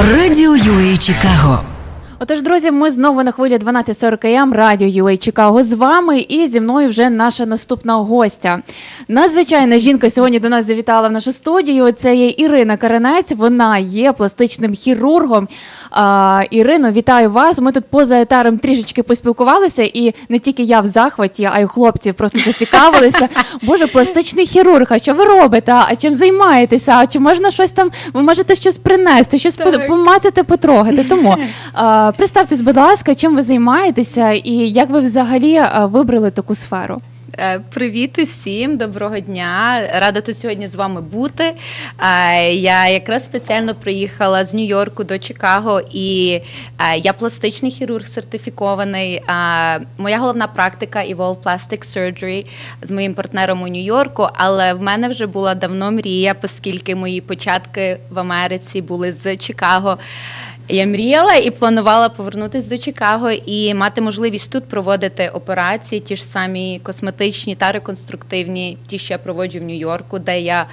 Радіо UA Чикаго. Отож, друзі, ми знову на хвилі 12.40 АМ, радіо UA Чикаго з вами. І зі мною вже наша наступна гостя. Надзвичайна жінка сьогодні до нас завітала в нашу студію. Це є Ірина Каранець. Вона є пластичним хірургом. А, Ірино, вітаю вас. Ми тут поза етаром трішечки поспілкувалися, і не тільки я в захваті, а й хлопці просто зацікавилися. Боже, пластичний хірург, а що ви робите? А чим займаєтеся? А чи можна щось там? Ви можете щось принести, щось по- помацати, потрогати? Тому а, представтесь, будь ласка, чим ви займаєтеся і як ви взагалі вибрали таку сферу? Е, Привіт усім, доброго дня. Рада тут сьогодні з вами бути. Е, Я якраз спеціально приїхала з Нью-Йорку до Чикаго, і е, я пластичний хірург сертифікований. Е, Моя головна практика Evolve Plastic Surgery з моїм партнером у Нью-Йорку, але в мене вже була давно мрія, оскільки мої початки в Америці були з Чикаго. Я мріяла і планувала повернутися до Чикаго і мати можливість тут проводити операції, ті ж самі косметичні та реконструктивні, ті, що я проводжу в Нью-Йорку, де я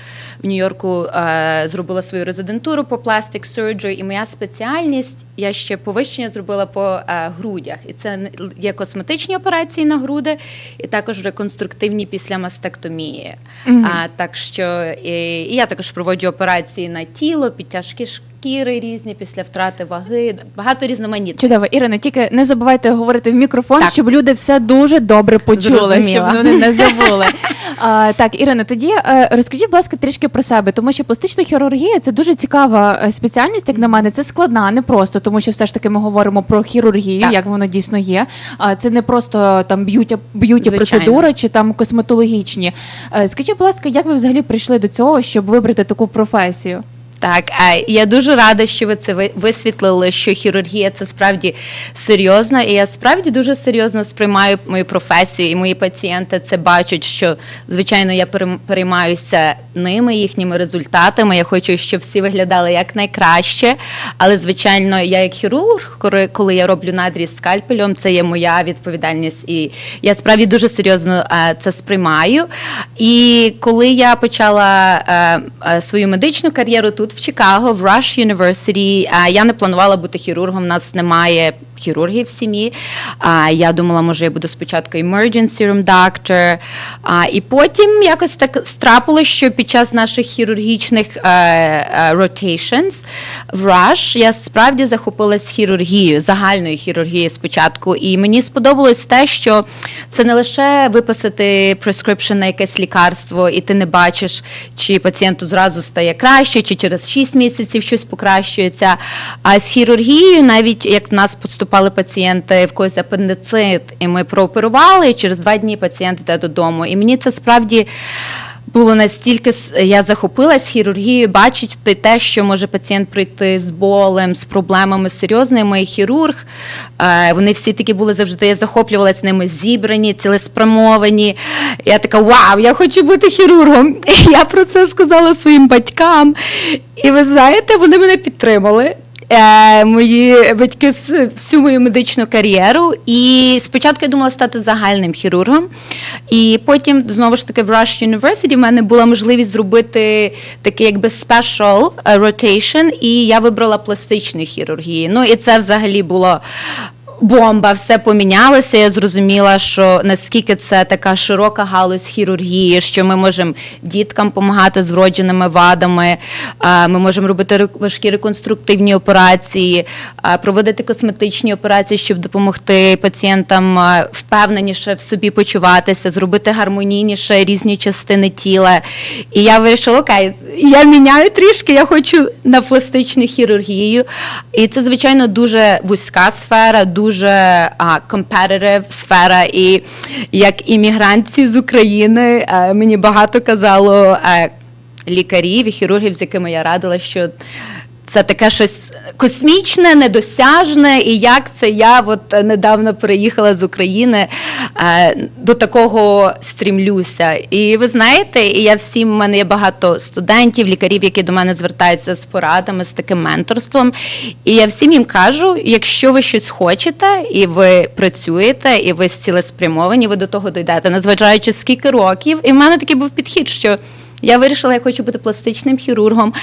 в Нью-Йорку е, зробила свою резидентуру по Plastic Surgery. І моя спеціальність я ще повищення зробила по е, грудях. І це є косметичні операції на груди, і також реконструктивні після мастектомії. А, так що і, і я також проводжу операції на тіло, підтяжки шкіри різні після втрати ваги, багато різноманітних. Чудово, Ірино, тільки не забувайте говорити в мікрофон, Так. щоб люди все дуже добре почули, Зрозуміла. щоб вони не забули. а, так, Ірина, тоді е, розкажіть, будь ласка, трішки про себе, тому що пластична хірургія це дуже цікава е, спеціальність, як на мене. Це складна, не просто, тому що все ж таки ми говоримо про хірургію, Так. як воно дійсно є. А це не просто там б'юті, б'юті процедури чи там косметологічні. Е, Скажіть, будь ласка, як ви взагалі прийшли до цього, щоб вибрати таку професію? Так, а я дуже рада, що ви це ви- висвітлили, що хірургія це справді серйозно, і я справді дуже серйозно сприймаю мою професію, і мої пацієнти це бачать, що звичайно я переймаюся ними, їхніми результатами. Я хочу, щоб всі виглядали якнайкраще. Але звичайно, я як хірург, коли- коли я роблю надріз скальпелем, це є моя відповідальність, і я справді дуже серйозно е, це сприймаю. І коли я почала е, е, свою медичну кар'єру тут в Чикаго, в Rush University, я не планувала бути хірургом. У нас немає хірургів сім'ї. А я думала, може, я буду спочатку emergency room doctor, а, і потім якось так страпилось, що під час наших хірургічних е, е, rotations в Rush я справді захопилась хірургією, загальною хірургією спочатку. І мені сподобалось те, що це не лише виписати prescription на якесь лікарство, і ти не бачиш, чи пацієнту зразу стає краще, чи через 6 місяців щось покращується. А з хірургією, навіть як в нас поступали пацієнти в когось апендицит, і ми прооперували, і через два дні пацієнт йде додому. І мені це справді. Було настільки я захопилась хірургією, бачити те, що може пацієнт прийти з болем, з проблемами серйозними. І хірург е, вони всі такі були завжди. Я захоплювалась ними зібрані, цілеспрямовані. Я така вау, я хочу бути хірургом. І я про це сказала своїм батькам. І ви знаєте, вони мене підтримали. Е, мої батьки всю мою медичну кар'єру. І спочатку я думала стати загальним хірургом. І потім, знову ж таки, в Rush University в мене була можливість зробити такий якби special е, rotation, і я вибрала пластичну хірургію. Ну і це взагалі було. Бомба, все помінялося. Я зрозуміла, що наскільки це така широка галузь хірургії, що ми можемо діткам допомагати з вродженими вадами, ми можемо робити важкі реконструктивні операції, проводити косметичні операції, щоб допомогти пацієнтам впевненіше в собі почуватися, зробити гармонійніше різні частини тіла. І я вирішила, окей, я міняю трішки, я хочу на пластичну хірургію. І це, звичайно, дуже вузька сфера, дуже а, competitive сфера. І як іммігрантці з України а, мені багато казало а, лікарів і хірургів, з якими я радила, що це таке щось космічне, недосяжне, і як це я от недавно переїхала з України е, до такого стрімлюся. І ви знаєте, і я всім в мене є багато студентів, лікарів, які до мене звертаються з порадами, з таким менторством. І я всім їм кажу: якщо ви щось хочете, і ви працюєте, і ви цілеспрямовані, ви до того дійдете, незважаючи скільки років. І в мене такий був підхід, що Я вирішила, я хочу бути пластичним хірургом.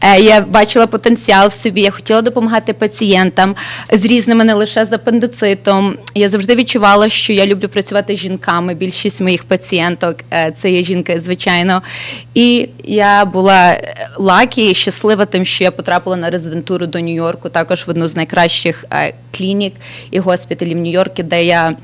Е, Я бачила потенціал в собі. Я хотіла допомагати пацієнтам з різними, не лише з апендицитом. Я завжди відчувала, що я люблю працювати з жінками. Більшість моїх пацієнток е, це є жінки, звичайно. І я була лакі і щаслива тим, що я потрапила на резидентуру до Нью-Йорку, також в одну з найкращих е, клінік і госпіталів Нью-Йорку, де я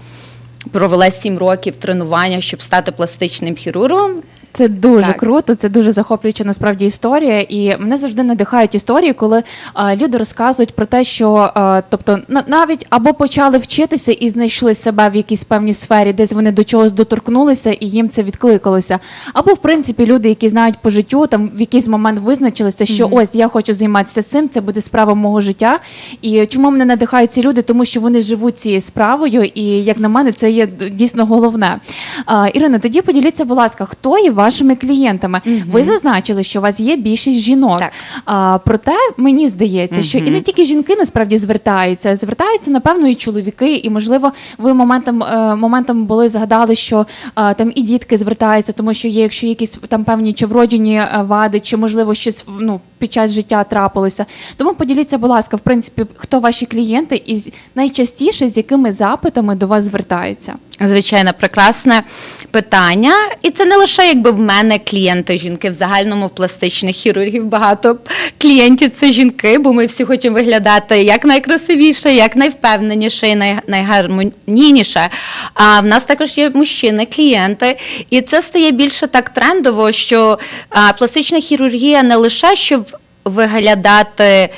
провела сім років тренування, щоб стати пластичним хірургом. Це дуже Так. круто, це дуже захоплююча насправді історія. І мене завжди надихають історії, коли а, люди розказують про те, що а, тобто на- навіть або почали вчитися і знайшли себе в якійсь певній сфері, десь вони до чогось доторкнулися і їм це відкликалося. Або в принципі люди, які знають по життю, там в якийсь момент визначилися, що ось я хочу займатися цим, це буде справа мого життя. І чому мене надихають ці люди? Тому що вони живуть цією справою, і як на мене, це є дійсно головне. А, Ірина, тоді поділіться, будь ласка, хто є вашими клієнтами? Ви зазначили, що у вас є більшість жінок. Так. А, проте мені здається, що і не тільки жінки насправді звертаються, звертаються напевно і чоловіки, і можливо, ви моментом е, моментом були згадали, що е, там і дітки звертаються, тому що є, якщо якісь там певні чи вроджені е, вади, чи можливо щось ну під час життя трапилося. Тому поділіться, будь ласка, в принципі, хто ваші клієнти, і найчастіше з якими запитами до вас звертаються. Звичайно, прекрасне питання. І це не лише якби в мене клієнти жінки. В загальному в пластичних хірургів багато клієнтів це жінки, бо ми всі хочемо виглядати як найкрасивіше, як найвпевненіше і най, найгармонійніше. А в нас також є мужчини, клієнти, і це стає більше так трендово, що а, пластична хірургія не лише щоб виглядати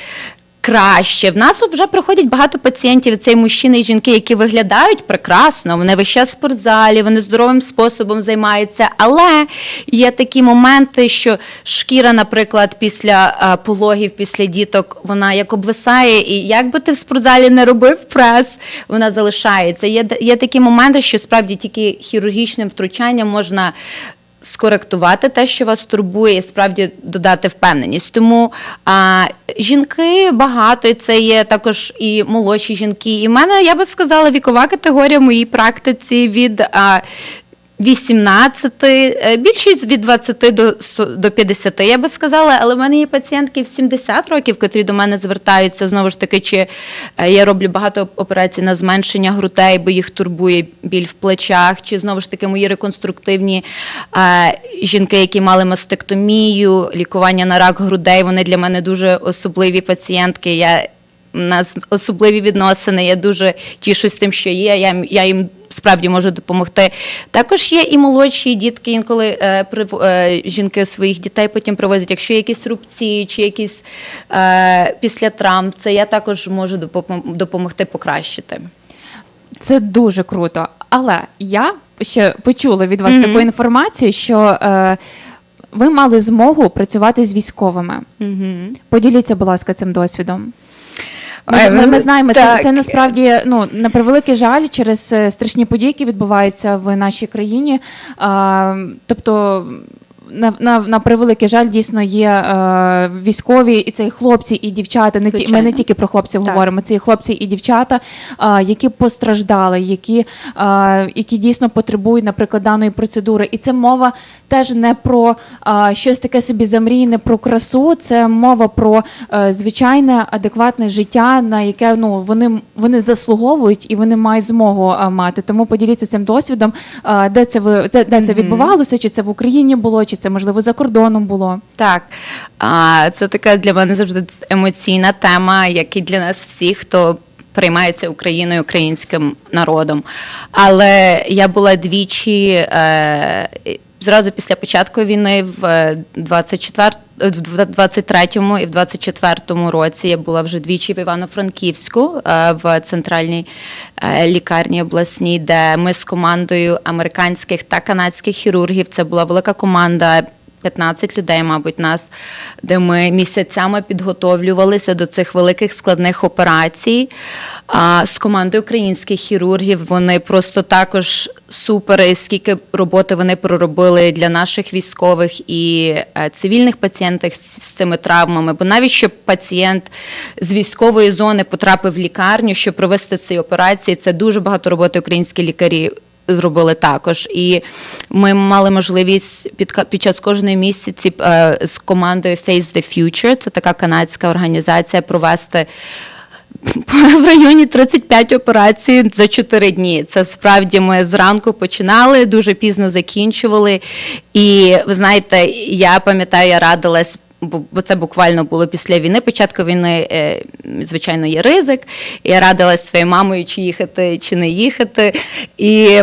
краще. В нас вже приходять багато пацієнтів, це і мужчини і жінки, які виглядають прекрасно. Вони весь час в спортзалі, вони здоровим способом займаються. Але є такі моменти, що шкіра, наприклад, після е, пологів, після діток, вона як обвисає, і як би ти в спортзалі не робив прес, вона залишається. Є, є такі моменти, що справді тільки хірургічним втручанням можна скоректувати те, що вас турбує, і справді додати впевненість. Тому а, жінки багато, і це є також і молодші жінки. І в мене, я би сказала, вікова категорія в моїй практиці від. А, 18, е, більшість від 20 до со- до 50, я би сказала, але в мене є пацієнтки в 70 років, котрі до мене звертаються знову ж таки, чи е, я роблю багато операцій на зменшення грудей, бо їх турбує біль в плечах, чи знову ж таки мої реконструктивні е, жінки, які мали мастектомію, лікування на рак грудей. Вони для мене дуже особливі пацієнтки. Я у нас особливі відносини. Я дуже тішусь тим, що є. Я, я їм справді можу допомогти. Також є і молодші дітки, інколи е, прив- е, жінки своїх дітей потім привозять. Якщо є якісь рубці чи якісь е, після травм, це я також можу допом- допомогти покращити. Це дуже круто. Але я ще почула від вас таку інформацію, що е, ви мали змогу працювати з військовими. Поділіться, будь ласка, цим досвідом. Ми, ми, ми знаємо, це, це насправді ну на превеликий жаль через е, страшні події, які відбуваються в нашій країні. А, тобто. На, на, на превеликий жаль, дійсно є е, військові, і це і хлопці, і дівчата. Не ті, ми не тільки про хлопців Так. говоримо, це і хлопці, і дівчата, е, які постраждали, які, е, які дійсно потребують, наприклад, даної процедури. І це мова теж не про е, щось таке собі замрійне, про красу. Це мова про е, звичайне адекватне життя, на яке ну вони, вони заслуговують і вони мають змогу е, мати. Тому поділіться цим досвідом, е, де це ви це де це відбувалося, чи це в Україні було, чи це можливо за кордоном було. Так, а, це така для мене завжди емоційна тема, як і для нас всіх, хто приймається Україною, українським народом. Але я була двічі е, зразу після початку війни в е, 24 в 23-му і в 24-му році я була вже двічі в Івано-Франківську е, в центральній е, лікарні обласній, де ми з командою американських та канадських хірургів. Це була велика команда. 15 людей, мабуть, нас, де ми місяцями підготовлювалися до цих великих складних операцій. А з командою українських хірургів вони просто також супер, скільки роботи вони проробили для наших військових і е, цивільних пацієнтів з цими травмами. Бо навіть щоб пацієнт з військової зони потрапив в лікарню, щоб провести ці операції, це дуже багато роботи українські лікарі зробили також. І ми мали можливість під, під час кожної місяці е, з командою Face the Future, це така канадська організація, провести в районі 35 операцій за 4 дні. Це справді ми зранку починали, дуже пізно закінчували. І ви знаєте, я пам'ятаю, я радилась. Бо це буквально було після війни. Початку війни, е, звичайно, є ризик. Я радилась своєю мамою, чи їхати, чи не їхати. І,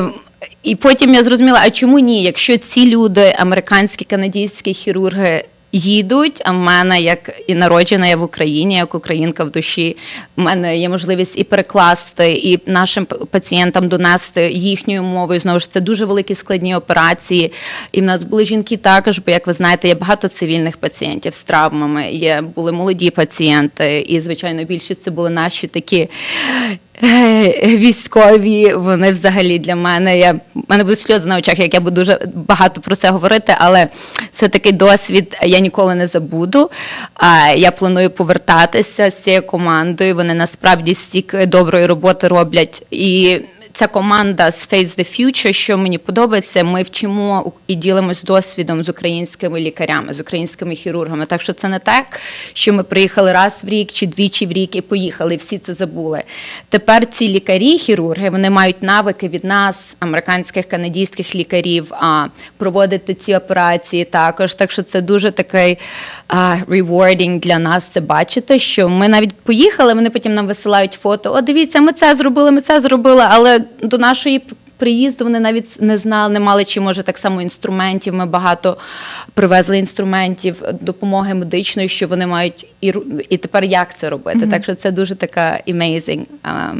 і потім я зрозуміла, а чому ні? Якщо ці люди, американські, канадійські хірурги, їдуть. А в мене, як і народжена я в Україні, як українка в душі, в мене є можливість і перекласти, і нашим пацієнтам донести їхньою мовою. Знову ж це дуже великі складні операції. І в нас були жінки також, бо як ви знаєте, є багато цивільних пацієнтів з травмами. Є були молоді пацієнти, і звичайно, більшість це були наші такі. Е, Військові, вони взагалі для мене. Я в мене будуть сльози на очах, як я буду дуже багато про це говорити, але це такий досвід, я ніколи не забуду. А я планую повертатися з цією командою. Вони насправді стільки доброї роботи роблять. І ця команда з Face the Future, що мені подобається, ми вчимо і ділимось досвідом з українськими лікарями, з українськими хірургами. Так що це не так, що ми приїхали раз в рік чи двічі в рік і поїхали, всі це забули. Тепер ці лікарі, хірурги, вони мають навики від нас, американських, канадських лікарів, а, проводити ці операції також. Так що це дуже такий а, rewarding для нас це бачити, що ми навіть поїхали, вони потім нам висилають фото. О, дивіться, ми це зробили, ми це зробили, але до нашої приїзду вони навіть не знали, не мали чи може так само інструментів. Ми багато привезли інструментів, допомоги медичної, що вони мають і, і тепер як це робити. Так що це дуже така amazing.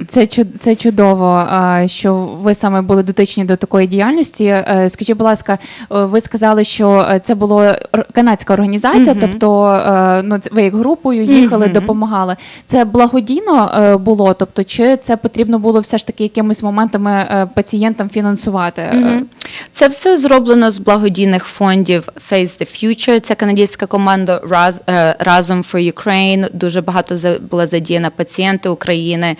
Це це чудово, що ви саме були дотичні до такої діяльності. Е, Скажіть, будь ласка, е, ви сказали, що е, це була канадська організація, тобто е, ну ви як групою їхали, допомагали. Це благодійно було, тобто, чи це потрібно було все ж таки якимись моментами е, пацієнтам фінансувати? Е, Це все зроблено з благодійних фондів Face the Future. Це канадська команда е, Разом for Ukraine. Дуже багато була задіяна пацієнти України.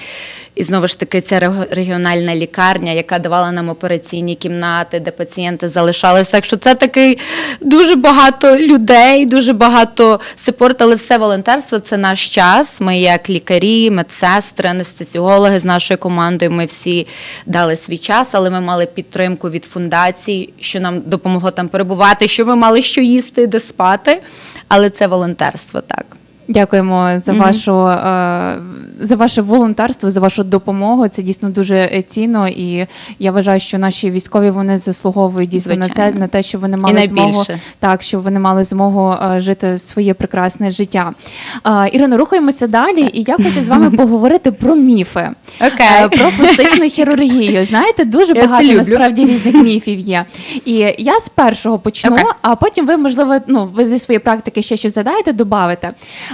І знову ж таки, це регіональна лікарня, яка давала нам операційні кімнати, де пацієнти залишалися. Так що це такий дуже багато людей, дуже багато сепорт, але все волонтерство це наш час. Ми, як лікарі, медсестри, анестезіологи з нашою командою, ми всі дали свій час, але ми мали підтримку від фундацій, що нам допомогло там перебувати, що ми мали що їсти, де спати. Але це волонтерство так. Дякуємо за вашу е, за ваше волонтерство, за вашу допомогу. Це дійсно дуже е, цінно, і я вважаю, що наші військові вони заслуговують дійсно на це, на те, що вони мали змогу так, щоб вони мали змогу е, жити своє прекрасне життя. Е, Ірино, рухаємося далі, і я хочу з вами поговорити про міфи. Е, про пластичну хірургію. Знаєте, дуже Я багато насправді різних міфів є. І я з першого почну, Окей. а потім ви, можливо, ну ви зі своєї практики ще щось задаєте, добавите.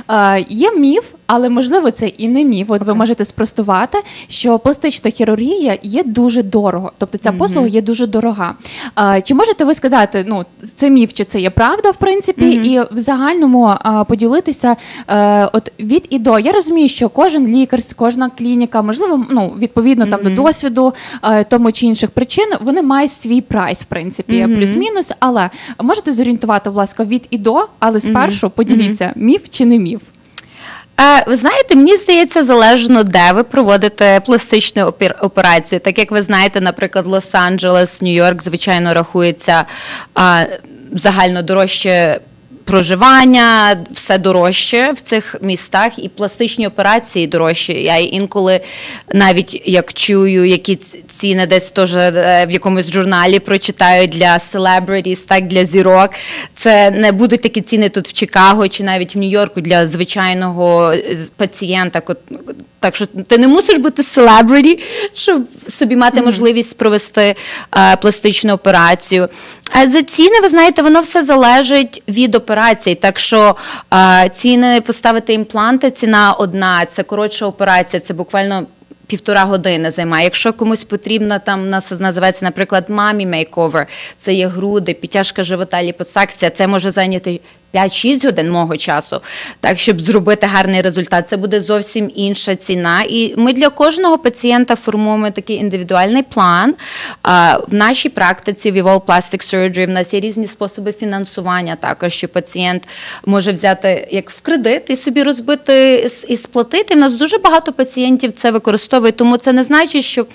Е, є міф, але можливо це і не міф. От ви можете спростувати, що пластична хірургія є дуже дорого, тобто ця послуга є дуже дорога. Е, чи можете ви сказати, ну це міф, чи це є правда, в принципі, і в загальному е, поділитися е, от від і до. Я розумію, що кожен лікар, кожна клініка, можливо, ну відповідно там до досвіду е, тому чи інших причин, вони мають свій прайс, в принципі, плюс-мінус. Але можете зорієнтувати, будь ласка, від і до, але спершу поділіться, міф чи не міф. Е, Ви знаєте, мені здається, залежно де ви проводите пластичну опер- операцію. Так як ви знаєте, наприклад, Лос-Анджелес, Нью-Йорк, звичайно, рахується загально дорожче. Проживання, все дорожче в цих містах, і пластичні операції дорожчі. Я інколи навіть як чую, які ціни десь теж е, в якомусь журналі прочитаю для celebrities, так для зірок. Це не будуть такі ціни тут в Чикаго чи навіть в Нью-Йорку для звичайного е, пацієнта. Так що ти не мусиш бути селебриті, щоб собі мати можливість провести е, пластичну операцію. За ціни, ви знаєте, воно все залежить від операції. Так що е, ціни поставити імпланти, ціна одна, це коротша операція, це буквально. Півтора години займає. Якщо комусь потрібна, там нас називається, наприклад, мамі мейковер, це є груди, підтяжка живота, ліпосакція, це може зайняти 5-6 годин мого часу, так щоб зробити гарний результат. Це буде зовсім інша ціна. І ми для кожного пацієнта формуємо такий індивідуальний план. В нашій практиці в Evolve Plastic Surgery в нас є різні способи фінансування. Також що пацієнт може взяти як в кредит і собі розбити і сплатити. У нас дуже багато пацієнтів це використовують, тому це не значить, що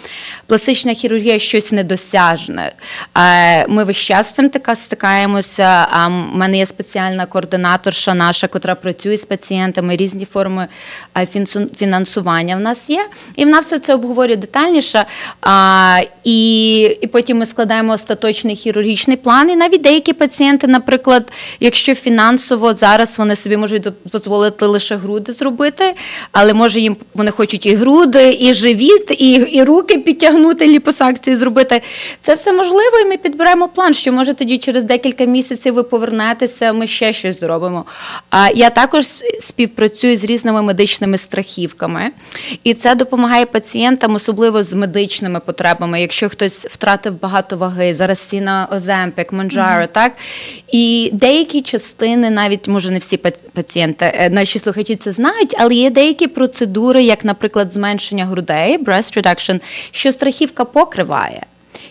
пластична хірургія щось недосяжне. Е, Ми весь час з цим стикаємося. В мене є спеціальна координаторша наша, котра працює з пацієнтами, різні форми фінансування в нас є. І вона все це обговорює детальніше. І, і потім ми складаємо остаточний хірургічний план. І навіть деякі пацієнти, наприклад, якщо фінансово зараз вони собі можуть дозволити лише груди зробити, але може їм вони хочуть і груди, і живіт, і, і руки підтягнути, ліпосакцію зробити. Це все можливо, і ми підберемо план, що може тоді через декілька місяців ви повернетеся, ми ще щось зробимо. А я також співпрацюю з різними медичними страхівками, і це допомагає пацієнтам, особливо з медичними потребами. Якщо хтось втратив багато ваги, зараз всі на Оземпік, Монджаро, так і деякі частини, навіть може не всі пацієнти, е, наші слухачі це знають, але є деякі процедури, як, наприклад, зменшення грудей, breast reduction, що страхівка покриває.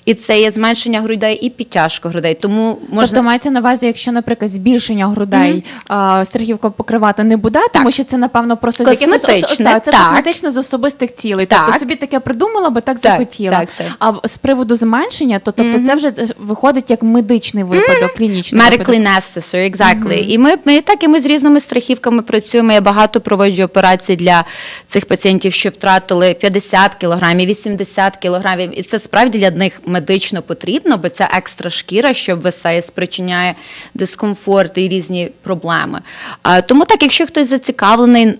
І це є зменшення грудей і підтяжка грудей. Тому можна Тобто мається на увазі, якщо, наприклад, збільшення грудей а, страхівка покривати не буде, тому що це, напевно, просто з якимось ос- Косметичне, та, це так. косметично з особистих цілей. Так. Тобто собі таке придумала, бо так, Так, захотіла. так, так. А з приводу зменшення, то тобто це вже е, виходить як медичний випадок, клінічний Medically necessary, exactly. І ми, ми так і ми з різними страхівками працюємо. Я багато проводжу операцій для цих пацієнтів, що втратили 50 кілограмів, 80 кілограмів. І це справді для них медично потрібно, бо це екстра шкіра, що висає, спричиняє дискомфорт і різні проблеми. Тому так, якщо хтось зацікавлений.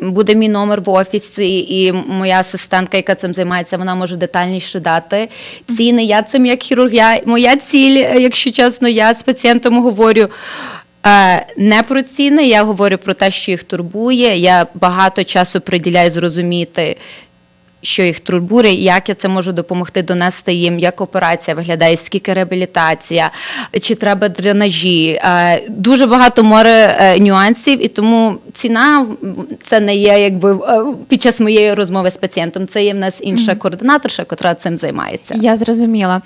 Буде мій номер в офісі, і моя асистентка, яка цим займається, вона може детальніше дати ціни. Я цим як хірург. Я, моя ціль, якщо чесно, я з пацієнтом говорю. е, Не про ціни, я говорю про те, що їх турбує. Я багато часу приділяю зрозуміти, що їх турбує, як я це можу допомогти донести їм, як операція виглядає, скільки реабілітація, чи треба дренажі. Е, Дуже багато море е, нюансів, і тому ціна це не є якби е, під час моєї розмови з пацієнтом. Це є в нас інша координаторша, котра цим займається. Я зрозуміла.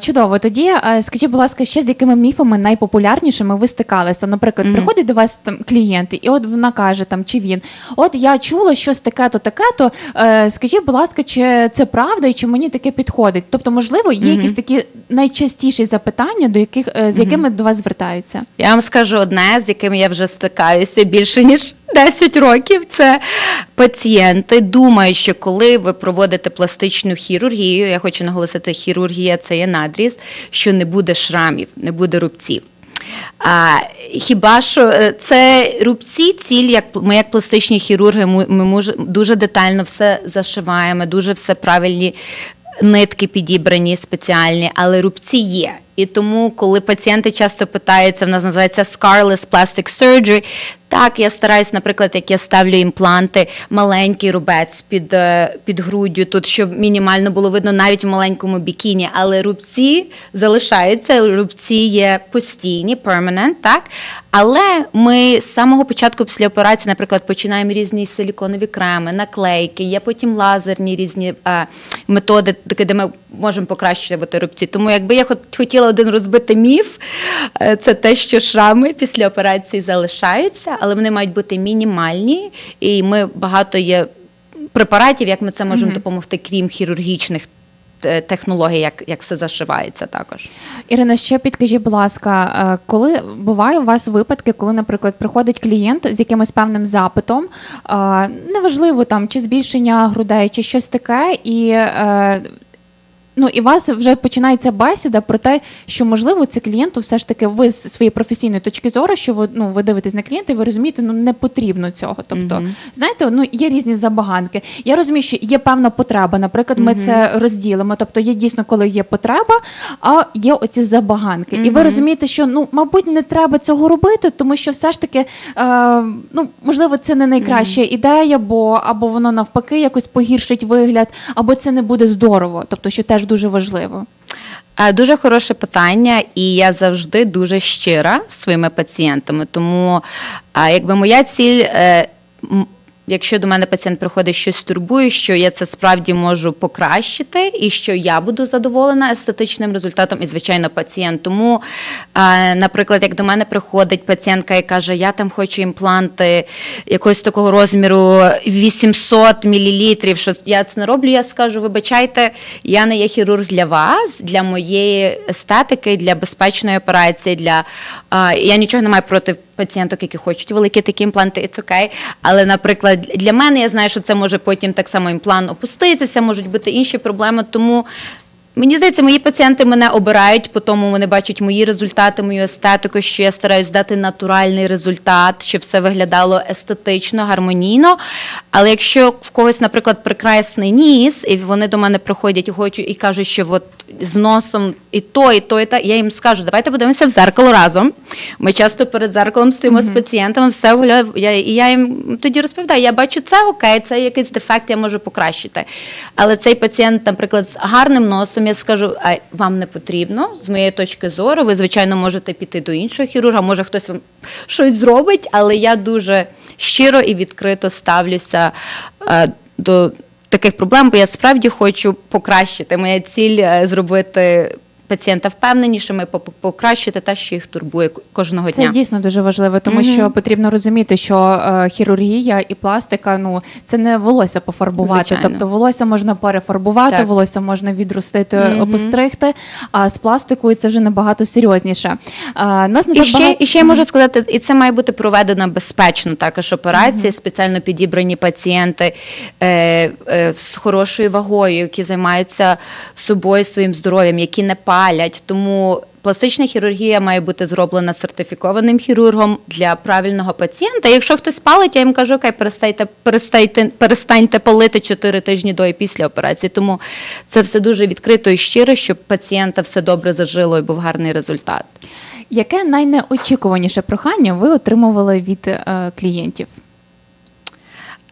Чудово. Тоді скажіть, будь ласка, ще з якими міфами найпопулярнішими ви стикалися? Наприклад, приходить до вас там клієнт, і от вона каже там, чи він, от я чула щось таке-то, таке-то. Е, скажіть, будь ласка, чи це правда і чи мені таке підходить? Тобто, можливо, є якісь такі найчастіші запитання, до яких е, з якими до вас звертаються? Я вам скажу одне, з яким я вже стикаюся більше ніж 10 років. Це пацієнти думають, що коли ви проводите пластичну хірургію, я хочу наголосити, хірургія це є надріз, що не буде шрамів, не буде рубців. А, хіба що е, це рубці, ціль, як ми, як пластичні хірурги, ми, ми дуже детально все зашиваємо, дуже все правильні нитки підібрані спеціальні, але рубці є. І тому, коли пацієнти часто питаються, в нас називається scarless plastic surgery, так, я стараюсь, наприклад, як я ставлю імпланти, маленький рубець під, е, під груддю, тут щоб мінімально було видно навіть в маленькому бікіні, але рубці залишаються, рубці є постійні, permanent, так? Але ми з самого початку після операції, наприклад, починаємо різні силіконові креми, наклейки, є потім лазерні різні е, методи, такі, де ми можемо покращувати рубці. Тому якби я хот- хотіла один розбити міф, е, це те, що шрами після операції залишаються, але вони мають бути мінімальні, і ми багато є препаратів, як ми це можемо допомогти, крім хірургічних е, технологій, як, як все зашивається також. Ірина, ще підкажіть, будь ласка, е, коли буває у вас випадки, коли, наприклад, приходить клієнт з якимось певним запитом, е, неважливо там чи збільшення грудей, чи щось таке, і. Ну і у вас вже починається бесіда про те, що можливо це клієнту все ж таки ви з своєї професійної точки зору, що ви ну ви дивитесь на клієнта, і ви розумієте, ну не потрібно цього. Тобто, знаєте, ну є різні забаганки. Я розумію, що є певна потреба. Наприклад, ми це розділимо. Тобто є дійсно, коли є потреба, а є оці забаганки. І ви розумієте, що ну мабуть не треба цього робити, тому що все ж таки, е, ну можливо, це не найкраща ідея, бо або воно навпаки якось погіршить вигляд, або це не буде здорово. Тобто, що теж дуже важливо. Е, Дуже хороше питання, і я завжди дуже щира з своїми пацієнтами. Тому е, якби моя ціль. Якщо до мене пацієнт приходить щось турбує, що я це справді можу покращити, і що я буду задоволена естетичним результатом, і звичайно, пацієнт. Тому, е, наприклад, як до мене приходить пацієнтка і каже, я там хочу імпланти якогось такого розміру 800 мл, що я це не роблю, я скажу, вибачайте, я не є хірург для вас, для моєї естетики, для безпечної операції, для е, я нічого не маю проти пацієнток, які хочуть великі такі імпланти, it's okay. Але, наприклад, для мене я знаю, що це може потім так само імплант опуститися, можуть бути інші проблеми. Тому мені здається, мої пацієнти мене обирають, по тому вони бачать мої результати, мою естетику, що я стараюсь дати натуральний результат, щоб все виглядало естетично, гармонійно. Але якщо в когось, наприклад, прекрасний ніс, і вони до мене приходять і і кажуть, що от з носом і то, і то, і та. Я їм скажу, давайте подивимося в зеркало разом. Ми часто перед зеркалом стоїмо з пацієнтами, все гуляю. Я, і я їм тоді розповідаю, я бачу це окей, це якийсь дефект, я можу покращити. Але цей пацієнт, наприклад, з гарним носом, я скажу, а вам не потрібно, з моєї точки зору, ви, звичайно, можете піти до іншого хірурга, може хтось вам щось зробить, але я дуже щиро і відкрито ставлюся е, до таких проблем, бо я справді хочу покращити. Моя ціль е, зробити пацієнта впевненішими, покращити те, що їх турбує кожного Це дня. дійсно дуже важливо, тому Мгм. що потрібно розуміти, що е, хірургія і пластика ну це не волосся пофарбувати. Звичайно. Тобто волосся можна перефарбувати, Так. волосся можна відростити, Мгм. опостригти. А з пластикою це вже набагато серйозніше. А, нас не І так ще, багато... і ще я можу сказати, і це має бути проведена безпечно також операція, спеціально підібрані пацієнти е, е, з хорошою вагою, які займаються собою, своїм здоров'ям, які не палять. Тому пластична хірургія має бути зроблена сертифікованим хірургом для правильного пацієнта. Якщо хтось палить, я їм кажу, окей, перестайте, перестайте, перестаньте палити 4 тижні до і після операції. Тому це все дуже відкрито і щиро, щоб пацієнта все добре зажило і був гарний результат. Яке найнеочікуваніше прохання ви отримували від е, клієнтів?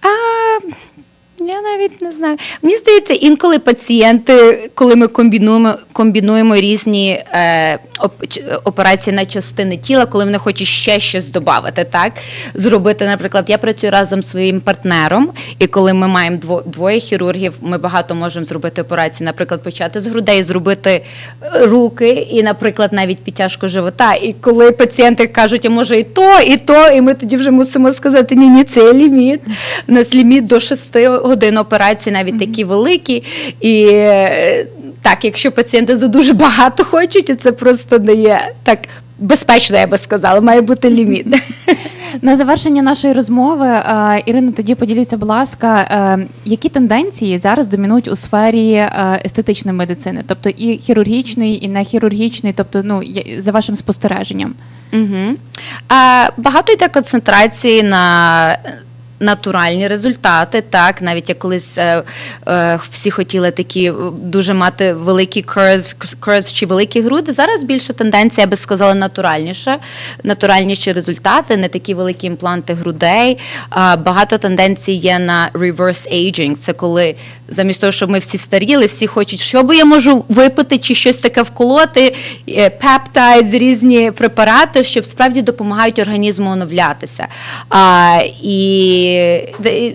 А, я навіть не знаю. Мені здається, інколи пацієнти, коли ми комбінуємо, комбінуємо різні е, оп- операції на частини тіла, коли вони хочуть ще щось додати, так? Зробити, наприклад, я працюю разом з своїм партнером, і коли ми маємо дво, двоє хірургів, ми багато можемо зробити операцій, наприклад, почати з грудей, зробити е, руки, і, наприклад, навіть підтяжку живота. І коли пацієнти кажуть, а може і то, і то, і ми тоді вже мусимо сказати, ні, ні, це ліміт. У нас ліміт до 6 годин операції, навіть такі великі. І е, так, якщо пацієнти за дуже багато хочуть, це просто не є так безпечно, я би сказала, має бути ліміт. На завершення нашої розмови, е, Ірина, тоді поділіться, будь ласка, е, які тенденції зараз домінують у сфері естетичної медицини, тобто і хірургічної, і нехірургічної, тобто, ну за вашим спостереженням. Угу. А, багато йде концентрації на натуральні результати. Так, навіть я колись е, е, всі хотіли такі е, дуже мати великі curves, чи великі груди. Зараз більше тенденція, я би сказала, натуральніше, натуральніші результати, не такі великі імпланти грудей. А, багато тенденцій є на reverse aging. Це коли замість того, щоб ми всі старіли, всі хочуть, що би я можу випити чи щось таке вколоти, пептайд, різні препарати, щоб справді допомагають організму оновлятися. А, і, і,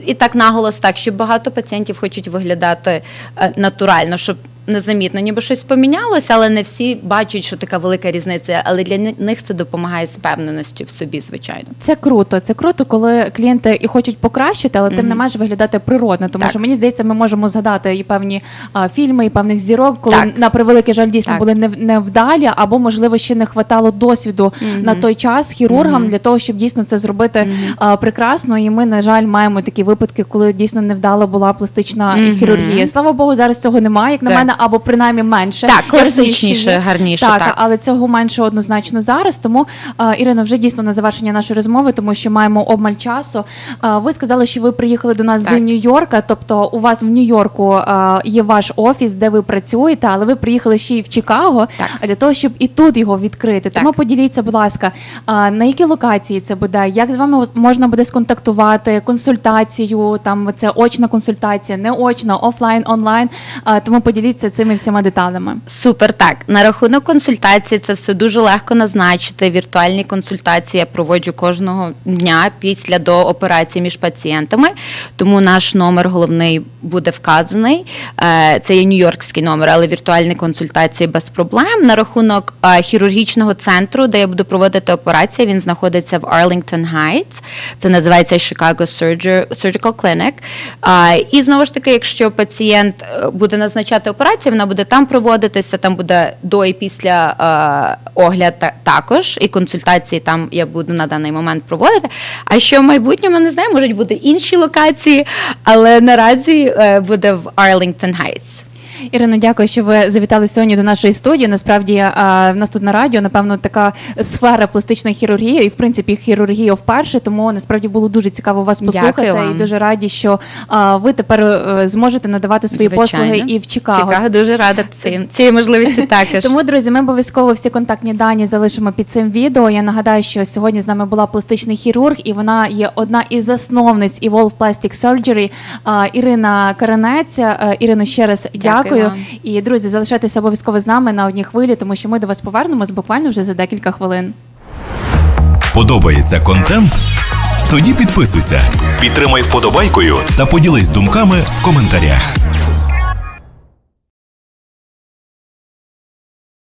і так наголос так, що багато пацієнтів хочуть виглядати е, натурально, щоб незамітно, ніби щось помінялося, але не всі бачать, що така велика різниця. Але для них це допомагає з певненістю в собі, звичайно. Це круто. Це круто, коли клієнти і хочуть покращити, але тим не менш виглядати природно. Тому Так. що мені здається, ми можемо згадати і певні а, фільми, і певних зірок, коли Так. на превеликий жаль дійсно Так. були невдалі, або можливо ще не хватало досвіду Мгм. на той час хірургам Мгм. для того, щоб дійсно це зробити Мгм. а, прекрасно. І ми, на жаль, маємо такі випадки, коли дійсно невдала була пластична Мгм. хірургія. Слава Богу, зараз цього немає, як на Так. Мене, або принаймні менше. Так, класичніше, гарніше, Так, так. але цього менше однозначно зараз. Тому а, Ірино, вже дійсно на завершення нашої розмови, тому що маємо обмаль часу. А, ви сказали, що ви приїхали до нас з Так. Нью-Йорка. Тобто, у вас в Нью-Йорку а, є ваш офіс, де ви працюєте, але ви приїхали ще й в Чикаго Так. для того, щоб і тут його відкрити. Так. Тому поділіться, будь ласка, а, на які локації це буде, як з вами можна буде сконтактувати, консультацію, там це очна консультація, не очна, офлайн, онлайн. Тому поділіться. Поділіться цими всіма деталями. Супер, так. На рахунок консультації це все дуже легко назначити. Віртуальні консультації я проводжу кожного дня після до операції між пацієнтами. Тому наш номер головний буде вказаний. Е, Це є нью-йоркський номер, але віртуальні консультації без проблем. На рахунок е, хірургічного центру, де я буду проводити операції, він знаходиться в Arlington Heights. Це називається Chicago Surgical Clinic. І знову ж таки, якщо пацієнт е, буде назначати операцію, вона буде там проводитися, там буде до і після е, огляд та- також, і консультації там я буду на даний момент проводити. А що в майбутньому не знаю, можуть бути інші локації, але наразі е, буде в Arlington Heights. Ірино, дякую, що ви завітали сьогодні до нашої студії. Насправді в нас тут на радіо, напевно, така сфера пластичної хірургії, і в принципі хірургія вперше. Тому насправді було дуже цікаво вас Дякую послухати. вам. І дуже раді, що ви тепер е, зможете надавати свої Звичайно. послуги і в Чикаго. Чикаго дуже рада цієї, цієї можливості також. Тому, друзі, ми обов'язково всі контактні дані залишимо під цим відео. Я нагадаю, що сьогодні з нами була пластичний хірург, і вона є одна із засновниць Evolve Plastic Surgery, Ірина Каранець. Ірино, ще раз Дякую дякую. І друзі, залишайтеся обов'язково з нами на одній хвилі, тому що ми до вас повернемось буквально вже за декілька хвилин. Подобається контент? Тоді підписуйся, Підтримай вподобайкою та поділись думками в коментарях.